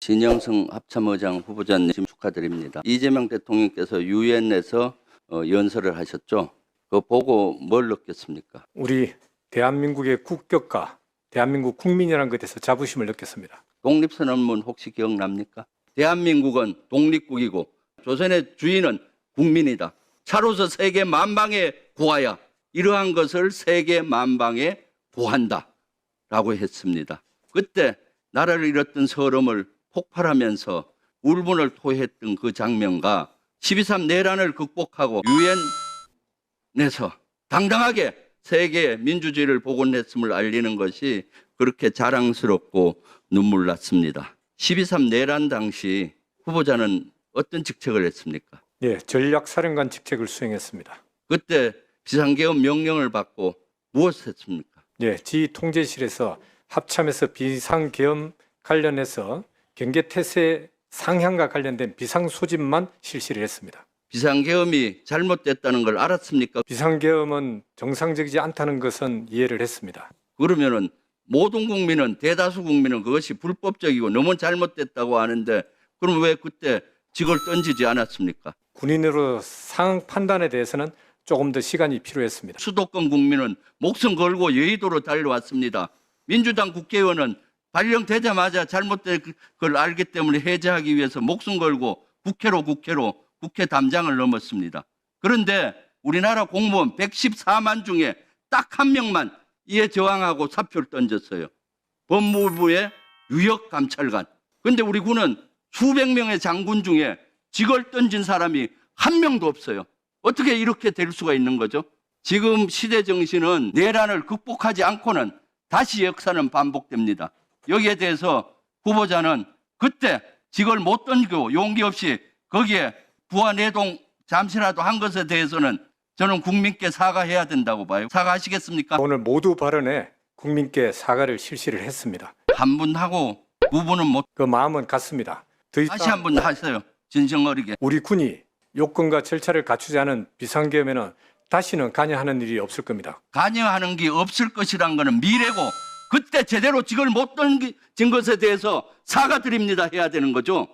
진영성 합참의장 후보자 님 축하드립니다. 이재명 대통령께서 유엔에서 어, 연설을 하셨죠. 그거 보고 뭘 느꼈습니까? 우리 대한민국의 국격과 대한민국 국민이라는 것에서 자부심을 느꼈습니다. 독립선언문 혹시 기억납니까? 대한민국은 독립국이고 조선의 주인은 국민이다. 차로서 세계 만방에 구하야 이러한 것을 세계 만방에 구한다. 라고 했습니다. 그때 나라를 잃었던 서름을 폭발하면서 울분을 토했던 그 장면과 12.3 내란을 극복하고 유엔에서 당당하게 세계 민주주의를 복원했음을 알리는 것이 그렇게 자랑스럽고 눈물 났습니다. 12.3 내란 당시 후보자는 어떤 직책을 했습니까? 예, 전략사령관 직책을 수행했습니다. 그때 비상계엄 명령을 받고 무엇을 했습니까? 예, 지 통제실에서 합참에서 비상계엄 관련해서 경계태세 상향과 관련된 비상 소집만 실시를 했습니다. 비상계엄이 잘못됐다는 걸 알았습니까? 비상계엄은 정상적이지 않다는 것은 이해를 했습니다. 그러면은 모든 국민은 대다수 국민은 그것이 불법적이고 너무 잘못됐다고 하는데 그럼 왜 그때 직을 던지지 않았습니까? 군인으로 상황 판단에 대해서는 조금 더 시간이 필요했습니다. 수도권 국민은 목숨 걸고 여의도로 달려왔습니다. 민주당 국회의원은 발령되자마자 잘못된 걸 알기 때문에 해제하기 위해서 목숨 걸고 국회로 국회로 국회 담장을 넘었습니다. 그런데 우리나라 공무원 114만 중에 딱 한 명만 이에 저항하고 사표를 던졌어요. 법무부의 유역 감찰관. 근데 우리 군은 수백 명의 장군 중에 직을 던진 사람이 한 명도 없어요. 어떻게 이렇게 될 수가 있는 거죠? 지금 시대 정신은 내란을 극복하지 않고는 다시 역사는 반복됩니다. 여기에 대해서 후보자는 그때 직을 못 던지고 용기 없이 거기에 부하내동 잠시라도 한 것에 대해서는 저는 국민께 사과해야 된다고 봐요. 사과하시겠습니까? 오늘 모두 발언에 국민께 사과를 실시를 했습니다. 한 분 하고 두 분은 못 그 마음은 같습니다. 더 이상 다시 한분 하세요. 진정 어리게. 우리 군이 요건과 절차를 갖추지 않은 비상계엄에는 다시는 관여하는 일이 없을 겁니다. 관여하는 게 없을 것이란 거는 미래고 그때 제대로 직을 못 던진 것에 대해서 사과드립니다 해야 되는 거죠.